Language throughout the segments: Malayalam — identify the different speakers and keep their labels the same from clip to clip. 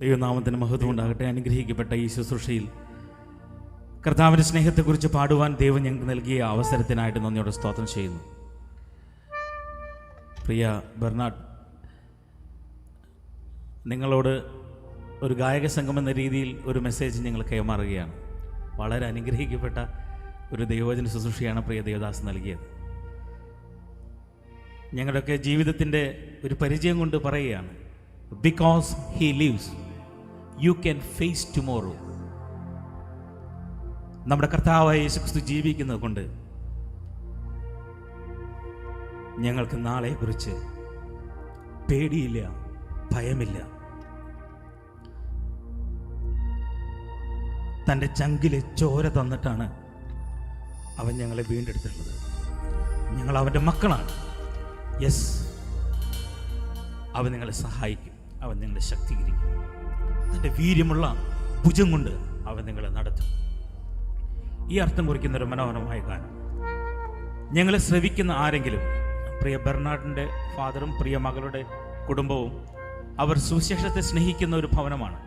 Speaker 1: ദൈവനാമത്തിന് മഹത്വം ഉണ്ടാകട്ടെ. അനുഗ്രഹിക്കപ്പെട്ട ഈ ശുശ്രൂഷയിൽ കർത്താവിന്റെ സ്നേഹത്തെക്കുറിച്ച് പാടുവാൻ ദൈവം ഞങ്ങൾക്ക് നൽകിയ അവസരത്തിനായിട്ട് നന്ദിയോടെ സ്തോത്രം ചെയ്യുന്നു. പ്രിയ ബെർണാഡ് നിങ്ങളോട് ഒരു ഗായക സംഘം എന്ന രീതിയിൽ ഒരു മെസ്സേജ് ഞങ്ങൾ കൈമാറുകയാണ്. വളരെ അനുഗ്രഹിക്കപ്പെട്ട ഒരു ദൈവവചന ശുശ്രൂഷയാണ് പ്രിയ ദേവദാസ് നൽകിയത്. ഞങ്ങളുടെയൊക്കെ ജീവിതത്തിന്റെ ഒരു പരിചയം കൊണ്ട് പറയുകയാണ് because he lives you can face tomorrow നമ്മുടെ കർത്താവായ യേശുക്രിസ്തു ജീവിക്കുന്നത് കൊണ്ട് ഞങ്ങൾക്ക് നാളെക്കുറിച്ച് പേടിയില്ല ഭയമില്ല. തന്റെ ചങ്കിലെ ചോര തന്നിട്ടാണ് അവൻ ഞങ്ങളെ വീണ്ടെടുത്തിട്ടുള്ളത്. ഞങ്ങൾ അവന്റെ മക്കളാണ്. യെസ് അവൻ നിങ്ങളെ സഹായിക്കും. അവൻ നിങ്ങളെ ശക്തീകരിക്കും. തന്റെ വീര്യമുള്ള ഭുജം കൊണ്ട് അവൻ നിങ്ങളെ നടത്തും. ഈ അർത്ഥം കുറിക്കുന്ന ഒരു മനോഹരമായ ഗാനം. ഞങ്ങളെ ശ്രവിക്കുന്ന ആരെങ്കിലും പ്രിയ ബെർണാഡിന്റെ ഫാദറും പ്രിയ മകളുടെ കുടുംബവും അവർ സുവിശേഷത്തെ സ്നേഹിക്കുന്ന ഒരു ഭവനമാണ്.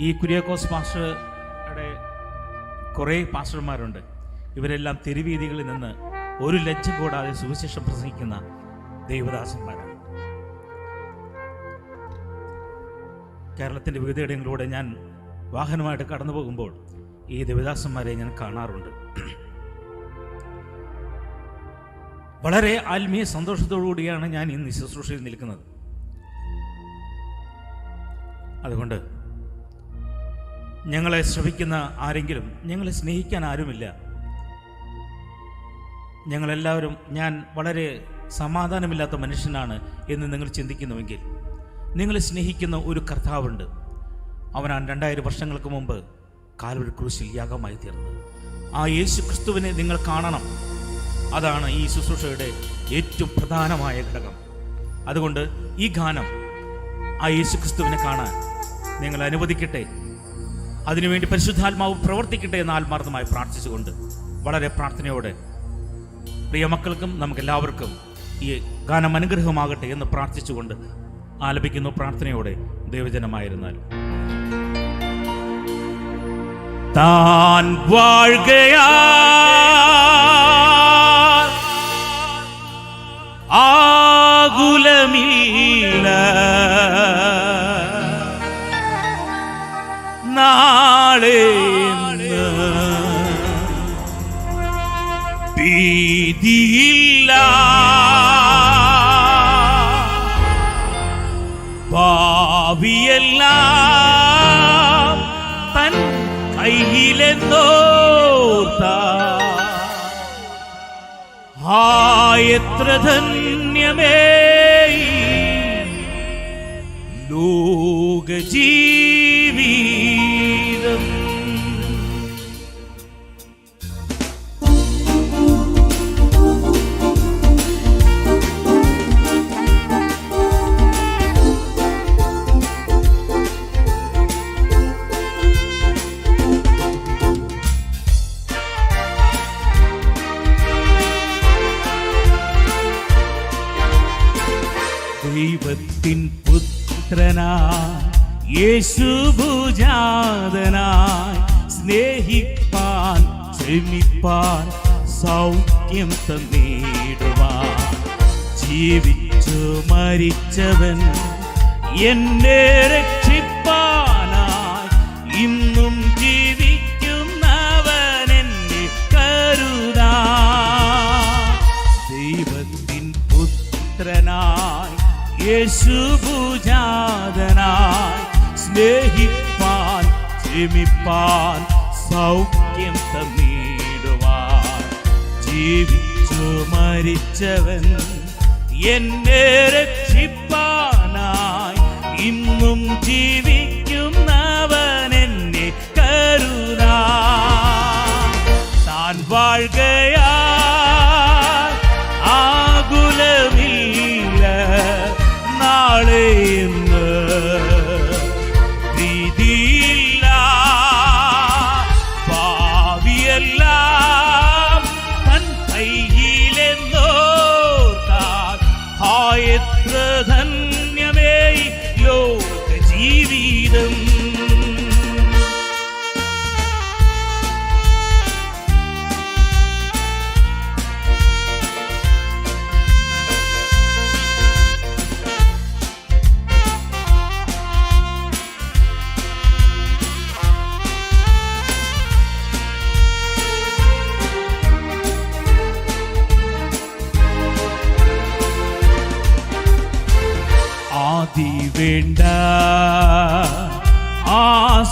Speaker 1: ഈ കുര്യാക്കോസ് പാസ്റ്ററുടെ കുറേ പാസ്റ്റർമാരുണ്ട്. ഇവരെല്ലാം തെരുവീതികളിൽ നിന്ന് ഒരു ലക്ഷം കൂടാതെ സുവിശേഷം പ്രസംഗിക്കുന്ന ദൈവദാസന്മാരാണ്. കേരളത്തിന്റെ വിവിധയിടങ്ങളിലൂടെ ഞാൻ വാഹനമായിട്ട് കടന്നു പോകുമ്പോൾ ഈ ദേവദാസന്മാരെ ഞാൻ കാണാറുണ്ട്. വളരെ ആത്മീയ സന്തോഷത്തോടുകൂടിയാണ് ഞാൻ ഇന്ന് ശുശ്രൂഷയിൽ നിൽക്കുന്നത്. അതുകൊണ്ട് ഞങ്ങളെ ശ്രമിക്കുന്ന ആരെങ്കിലും ഞങ്ങളെ സ്നേഹിക്കാൻ ആരുമില്ല. ഞങ്ങളെല്ലാവരും ഞാൻ വളരെ സമാധാനമില്ലാത്ത മനുഷ്യനാണ് എന്ന് നിങ്ങൾ ചിന്തിക്കുന്നുവെങ്കിൽ നിങ്ങളെ സ്നേഹിക്കുന്ന ഒരു കർത്താവുണ്ട്. അവനാണ് രണ്ടായിരം വർഷങ്ങൾക്ക് മുമ്പ് കാൽവരി ക്രൂശിൽ യാഗമായി തീർന്നത്. ആ യേശു ക്രിസ്തുവിനെ നിങ്ങൾ കാണണം. അതാണ് ഈ ശുശ്രൂഷയുടെ ഏറ്റവും പ്രധാനമായ ഘടകം. അതുകൊണ്ട് ഈ ഗാനം ആ യേശു ക്രിസ്തുവിനെ കാണാൻ നിങ്ങൾ അനുവദിക്കട്ടെ. അതിനുവേണ്ടി പരിശുദ്ധാത്മാവ് പ്രവർത്തിക്കട്ടെ എന്ന് ആത്മാർത്ഥമായി പ്രാർത്ഥിച്ചുകൊണ്ട് വളരെ പ്രാർത്ഥനയോടെ പ്രിയ മക്കൾക്കും നമുക്കെല്ലാവർക്കും ഈ ഗാനം അനുഗ്രഹമാകട്ടെ എന്ന് പ്രാർത്ഥിച്ചുകൊണ്ട് ആലപിക്കുന്നു പ്രാർത്ഥനയോടെ ദൈവജനമായിരുന്നാൽ. താൻ വാഴുകയാ ആകുലമില്ല നാളെ ഭീതിയില്ല ഭാവിയെല്ലാം തൻ കയ്യിലെന്നോർത്ത ആയത്ര ധന്യമേ യേശുഭുജാതനായി സ്നേഹിപ്പാൻ ക്ഷമിപ്പാൻ സൗഖ്യം തന്നിടുവാൻ. ജീവിച്ചു മരിച്ചവൻ എന്നെ രക്ഷിപ്പാനായി ഇന്നും സ്നേഹിപ്പാൻ ക്ഷമിപ്പാൻ സൗഖ്യം തന്നിടുവാൻ. ജീവിച്ചു മരിച്ചവൻ എന്നെ രക്ഷിപ്പാനായി. ഇന്നും ജീവിക്കുന്നവൻ എന്നെ കരുതാ താൻ വാഴുകയാ എത്ര ധന്യമേ യോഗ ജീവിതം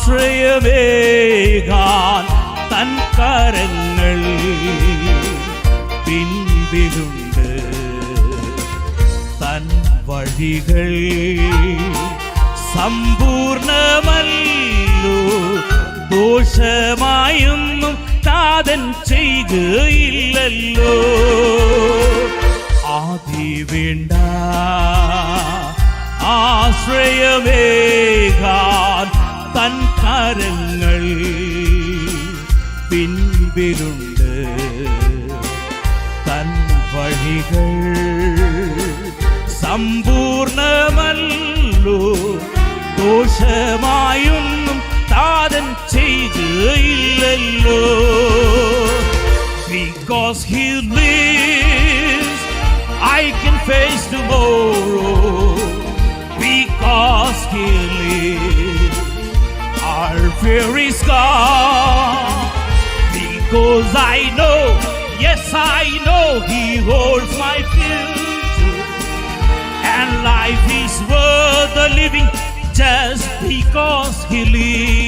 Speaker 1: ആശ്രയമേകാൻ തൻ കരങ്ങൾ പിൻപിലുണ്ട്. തൻ വഴികൾ സമ്പൂർണമല്ലോ. ദോഷമായൊന്നും താതൻ ചെയ്യുകയില്ലല്ലോ ആദി വേണ്ട ആശ്രയമേകാൻ തൻ കരങ്ങൾ പിൻപിലുണ്ട്. തൻ വഴികൾ സമ്പൂർണമല്ലോ. ദോഷമായൊന്നും താതൻ ചെയ്തില്ലല്ലോ. Because he lives, I can face tomorrow. Is gone. Because I know, yes, I know He holds my future. And life is worth the living just because He lives.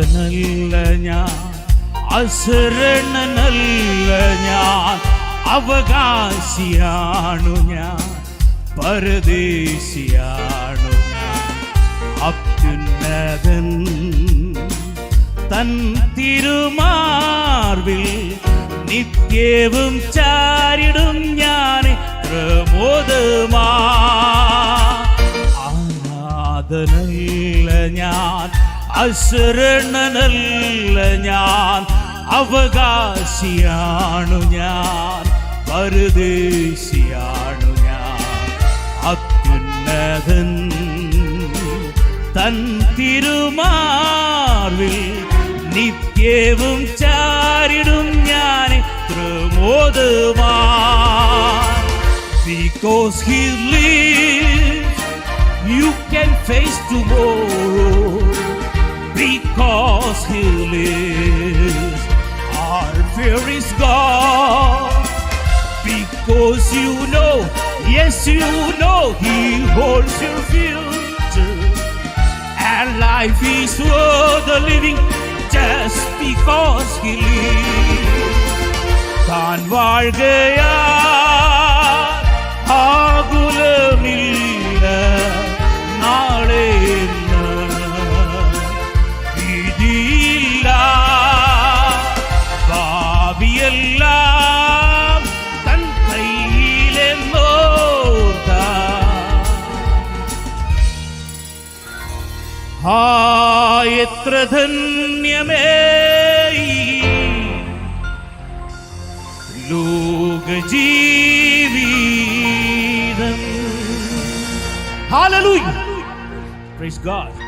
Speaker 1: അനാഥനല്ല ഞാൻ. അസുരണനല്ല ഞാൻ. അവകാശിയാണു ഞാൻ. പരദേശിയാണു ഞാൻ. അത്യുന്നതൻ തൻ തിരുമാർവിൽ നിത്യവും ചാരിടും ഞാൻ പ്രമോദമാ. ആനാദനല്ല ഞാൻ. അശരണനല്ല ഞാൻ അവകാശിയാണു ഞാൻ പരദേശിയാണു ഞാൻ അത്യുന്നതൻ തൻ തിരുമാറിൽ നിത്യവും ചാരിടും ഞാൻ പ്രമോദമാ Because he lives, you can face tomorrow. because He lives. Our fear is gone because you know, yes, you know He holds your future. And life is worth the living just because He lives. தான் gaya. എത്ര ധന്യമേ ഈ ലോകജീവിതം Hallelujah. Praise God.